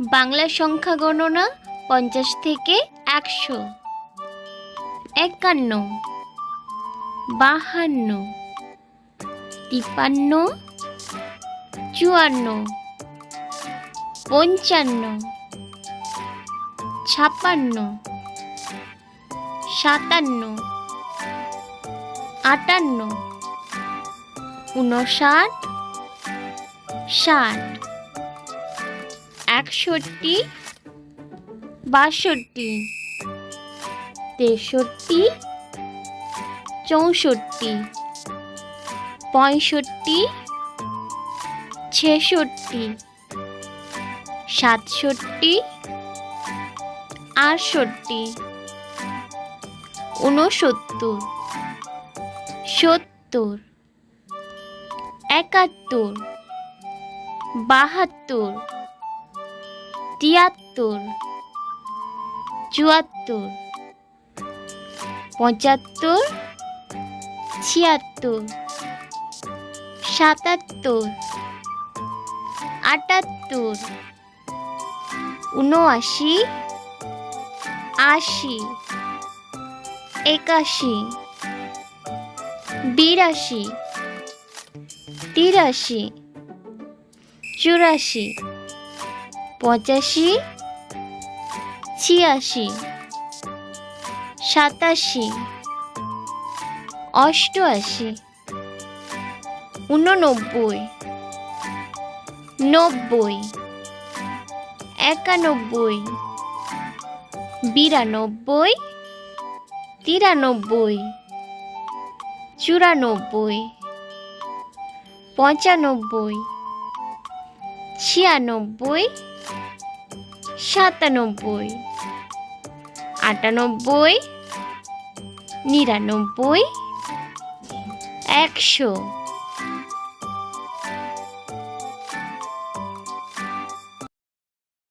বাংলা সংখ্যা গণনা পঞ্চাশ থেকে একশো। একান্ন। বাহান্ন। তিপ্পান্ন। চুয়ান্ন। পঞ্চান্ন। ছাপ্পান্ন। সাতান্ন। আটান্ন। উনষাট ষাট। একষট্টি বাষট্টি তেষট্টি চৌষট্টি পঁয়ষট্টি ছেষট্টি সাতষট্টি আটষট্টি ঊনসত্তর সত্তর একাত্তর বাহাত্তর তিয়াত্তর চুয়াত্তর পঁচাত্তর ছিয়াত্তর সাতাত্তর আটাত্তর উনআশি আশি একাশি বিরাশি তিরাশি চুরাশি। পঁচাশি ছিয়াশি সাতাশি অষ্টআশি উননব্বই নব্বই একানব্বই বিরানব্বই তিরানব্বই চুরানব্বই পঁচানব্বই ছিয়ানব্বই সাতানব্বই আটানব্বই নিরানব্বই একশো।